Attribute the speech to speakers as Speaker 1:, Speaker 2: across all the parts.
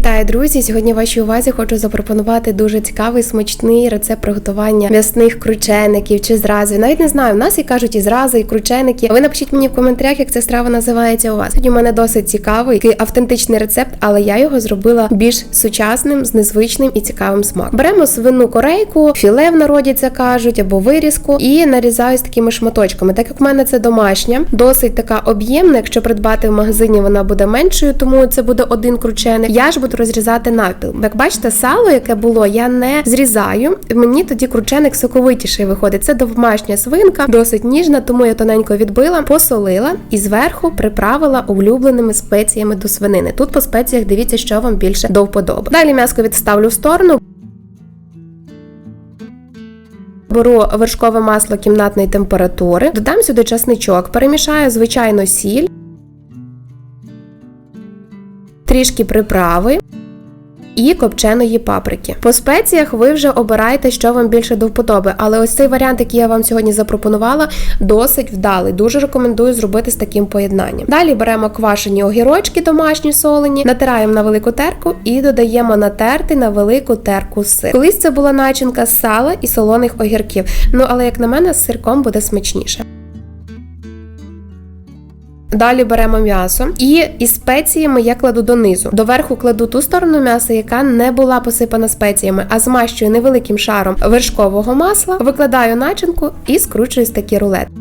Speaker 1: Вітаю, друзі! Сьогодні вашій увазі хочу запропонувати дуже цікавий смачний рецепт приготування м'ясних кручеників чи зрази. Навіть не знаю, в нас і кажуть і зрази, і крученики. Ви напишіть мені в коментарях, як ця страва називається у вас. Сьогодні у мене досить цікавий такий автентичний рецепт, але я його зробила більш сучасним, з незвичним і цікавим смаком. Беремо свину корейку, філе в народі це кажуть, або вирізку, і нарізаю з такими шматочками. Так як в мене це домашня, досить така об'ємна. Якщо придбати в магазині, вона буде меншою, тому це буде один крученик. Я ж буду розрізати навпіл. Як бачите, сало, яке було, я не зрізаю. Мені тоді крученик соковитіший виходить. Це домашня свинка, досить ніжна, тому я тоненько відбила, посолила і зверху приправила улюбленими спеціями до свинини. Тут по спеціях дивіться, що вам більше до вподоби. Далі м'яско відставлю в сторону. Беру вершкове масло кімнатної температури, додам сюди часничок, перемішаю звичайно сіль, трішки приправи. І копченої паприки. По спеціях ви вже обираєте, що вам більше до вподоби. Але ось цей варіант, який я вам сьогодні запропонувала, досить вдалий. Дуже рекомендую зробити з таким поєднанням. Далі беремо квашені огірочки, домашні солені, натираємо на велику терку і додаємо натертий на велику терку сир. Колись це була начинка з сала і солоних огірків. Ну але як на мене, з сирком буде смачніше. Далі беремо м'ясо і із спеціями я кладу донизу. Доверху кладу ту сторону м'яса, яка не була посипана спеціями, а змащую невеликим шаром вершкового масла, викладаю начинку і скручую з такі рулет.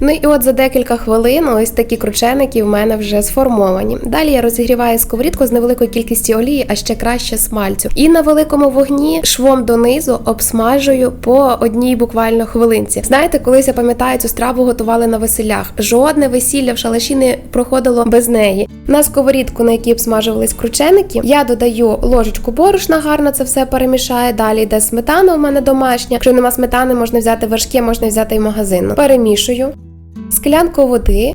Speaker 1: Ну і от за декілька хвилин ось такі крученики в мене вже сформовані. Далі я розігріваю сковорідку з невеликою кількістю олії, а ще краще смальцю. І на великому вогні швом донизу обсмажую по одній буквально хвилинці. Знаєте, колись я пам'ятаю, цю страву готували на веселях. Жодне весілля в шалаші не проходило без неї. На сковорідку, на якій обсмажувались крученики, я додаю ложечку борошна, гарно це все перемішаю. Далі йде сметана у мене домашня. Якщо нема сметани, можна взяти вершки, можна взяти і магазинну. Перемішую склянку води.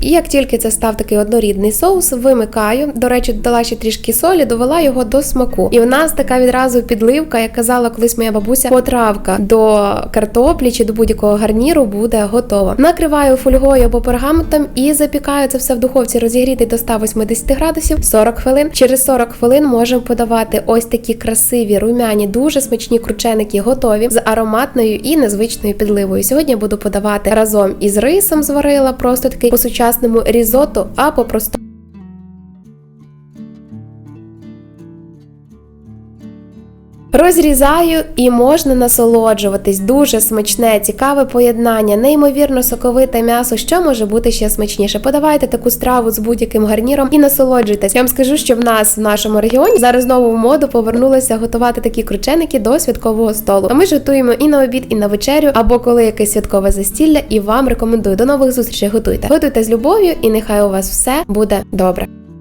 Speaker 1: І як тільки це став такий однорідний соус, вимикаю. До речі, додала ще трішки солі, довела його до смаку. І в нас така відразу підливка, як казала колись моя бабуся, потравка до картоплі чи до будь-якого гарніру буде готова. Накриваю фольгою або пергаментом і запікаю це все в духовці розігріти до 180 градусів 40 хвилин. Через 40 хвилин можемо подавати ось такі красиві, румяні, дуже смачні крученики, готові з ароматною і незвичною підливою. Сьогодні буду подавати разом із рисом, зварила просто такий по сучасному різоту, а по простому. Розрізаю і можна насолоджуватись. Дуже смачне, цікаве поєднання, неймовірно соковите м'ясо, що може бути ще смачніше. Подавайте таку страву з будь-яким гарніром і насолоджуйтесь. Я вам скажу, що в нас в нашому регіоні зараз знову в моду повернулися готувати такі крученики до святкового столу. А ми ж і на обід, і на вечерю, або коли якесь святкове застілля. І вам рекомендую до нових зустрічей. Готуйте. Готуйте з любов'ю, і нехай у вас все буде добре.